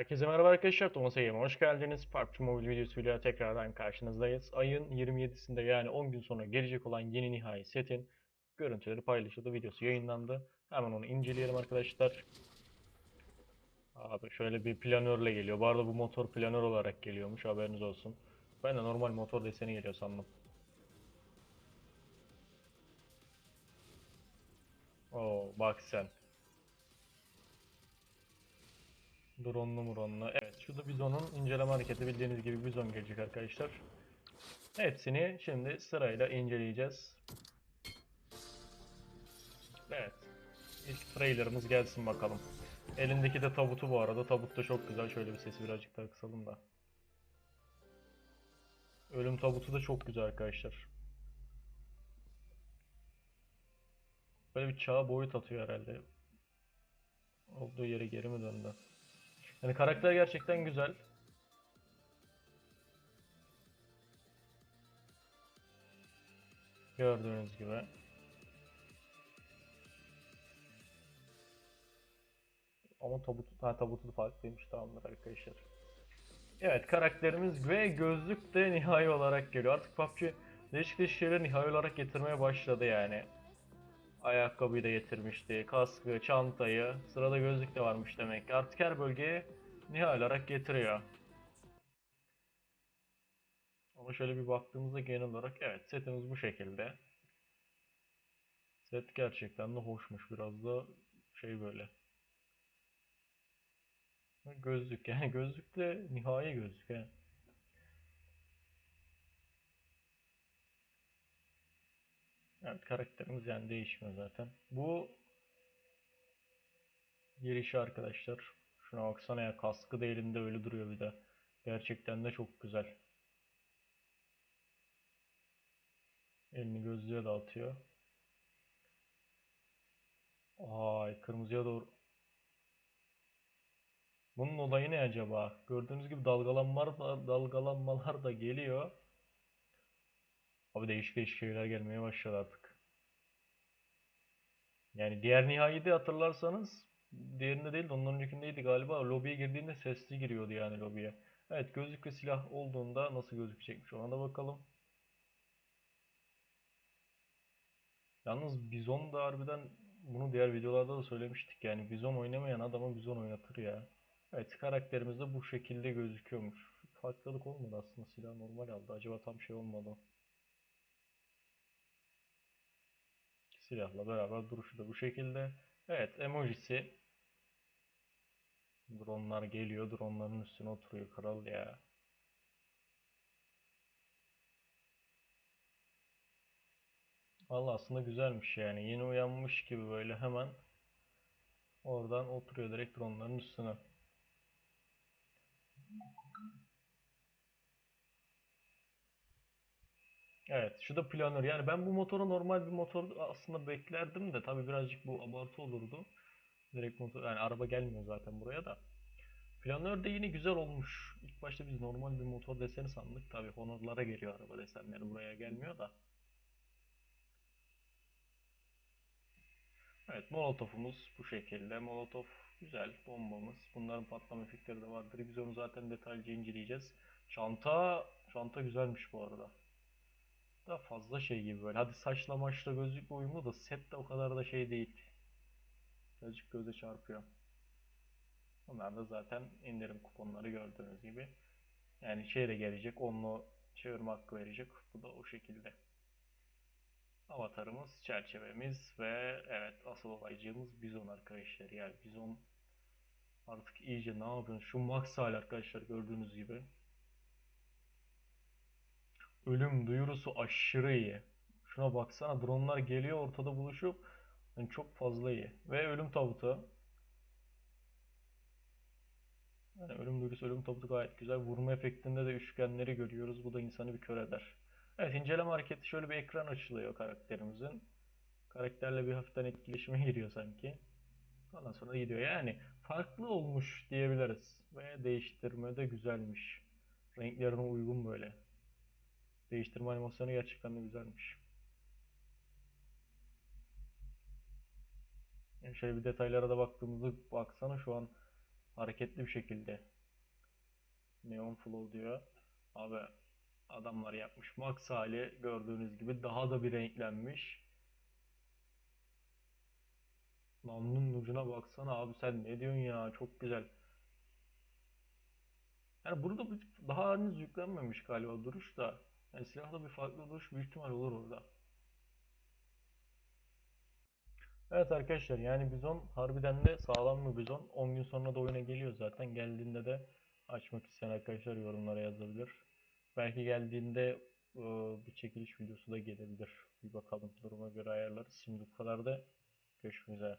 Herkese merhaba arkadaşlar, Thomas Ege'me hoş geldiniz. PUBG Mobile videosuyla tekrardan karşınızdayız. Ayın 27'sinde yani 10 gün sonra gelecek olan yeni nihai setin görüntüleri paylaşıldı, videosu yayınlandı. Hemen onu inceleyelim arkadaşlar. Abi şöyle bir planörle geliyor. Bu arada bu motor planör olarak geliyormuş, haberiniz olsun. Ben de normal motor deseni geliyor sandım. Oo bak sen. Dronlu muronlu. Evet şurada bizonun inceleme hareketi bildiğiniz gibi bizon gelecek arkadaşlar. Hepsini şimdi sırayla inceleyeceğiz. Evet. İlk trailerımız gelsin bakalım. Elindeki de tabutu bu arada. Tabut da çok güzel. Şöyle bir sesi birazcık daha kısalım da. Ölüm tabutu da çok güzel arkadaşlar. Böyle bir çağa boyut atıyor herhalde. Olduğu yere geri mi döndü? Yani karakter gerçekten güzel. Gördüğünüz gibi. Ama tabutu, ha, tabutu farklıymış tamamdır arkadaşlar. Evet karakterimiz ve gözlük de nihai olarak geliyor. Artık PUBG değişik değişik şeyleri nihai olarak getirmeye başladı yani. Ayakkabıyı da getirmişti, kaskı, çantayı, sırada gözlük de varmış demek ki. Artık her bölgeye nihai olarak getiriyor. Ama şöyle bir baktığımızda genel olarak evet setimiz bu şekilde. Set gerçekten de hoşmuş biraz da şey böyle. Gözlük yani gözlükle nihai gözlük he. Evet karakterimiz yani değişmiyor zaten. Bu girişi arkadaşlar. Şuna baksana ya kaskı da elinde öyle duruyor bir de. Gerçekten de çok güzel. Elini gözlüğe dağıtıyor. Ay kırmızıya doğru. Bunun olayı ne acaba? Gördüğünüz gibi dalgalanmalar da, dalgalanmalar da geliyor. Abi değişik değişik şeyler gelmeye başladı artık. Yani diğer nihai de hatırlarsanız diğerinde değil de ondan öncekindeydi galiba. Lobiye girdiğinde sesli giriyordu yani lobiye. Evet gözlük ve silah olduğunda nasıl gözükecekmiş ona da bakalım. Yalnız Bizon da harbiden bunu diğer videolarda da söylemiştik yani Bizon oynamayan adama Bizon oynatır ya. Evet karakterimiz de bu şekilde gözüküyormuş. Farklılık olmadı aslında silah normal aldı. Acaba tam şey olmadı. Silahla beraber duruşu da bu şekilde. Evet emojisi. Dronlar geliyor. Dronların üstüne oturuyor kral ya. Vallahi aslında güzelmiş yani. Yeni uyanmış gibi böyle hemen oradan oturuyor direkt dronların üstüne. Evet, şu da planör. Yani ben bu motoru normal bir motor aslında beklerdim de tabii birazcık bu abartı olurdu. Direkt motor, yani araba gelmiyor zaten buraya da. Planör de yine güzel olmuş. İlk başta biz normal bir motor deseni sandık. Tabii Honor'lara geliyor araba desenleri buraya gelmiyor da. Evet, molotofumuz bu şekilde. Molotof güzel, bombamız. Bunların patlama efektleri de vardır. Biz onu zaten detaylıca inceleyeceğiz. Çanta, çanta güzelmiş bu arada. Da fazla şey gibi böyle. Hadi saçla maçla gözlükle uyumlu da set de o kadar da şey değil. Birazcık göze çarpıyor. Bunlar da zaten indirim kuponları gördüğünüz gibi. Yani şey gelecek, onlu çevirme hakkı verecek. Bu da o şekilde. Avatarımız, çerçevemiz ve evet asıl olaycığımız Bizon arkadaşlar. Yani Bizon artık iyice ne yapıyorsun? Şu max hal arkadaşlar gördüğünüz gibi. Ölüm duyurusu aşırı iyi. Şuna baksana dronlar geliyor ortada buluşup yani çok fazla iyi. Ve ölüm tabutu. Yani ölüm duyurusu ölüm tabutu gayet güzel. Vurma efektinde de üçgenleri görüyoruz. Bu da insanı bir kör eder. Evet inceleme hareketi şöyle bir ekran açılıyor karakterimizin. Karakterle bir hafiften etkileşime giriyor sanki. Ondan sonra gidiyor. Yani farklı olmuş diyebiliriz. Ve değiştirme de güzelmiş. Renklerine uygun böyle. Değiştirme animasyonu gerçekten de güzelmiş. Yani şöyle bir detaylara da baktığımızda baksana şu an hareketli bir şekilde. Neon Flow diyor. Abi adamlar yapmış. Max hali gördüğünüz gibi daha da bir renklenmiş. Namlunun ucuna baksana abi sen ne diyorsun ya çok güzel. Yani burada daha henüz yüklenmemiş galiba duruş da. Yani silahla bir farklı duruş büyük ihtimal olur orada. Evet arkadaşlar yani Bizon harbiden de sağlam bir Bizon. 10 gün sonra da oyuna geliyor zaten. Geldiğinde de açmak isteyen arkadaşlar yorumlara yazabilir. Belki geldiğinde e, bir çekiliş videosu da gelebilir. Bir bakalım duruma göre ayarlarız. Şimdi bu kadar da görüşmek üzere.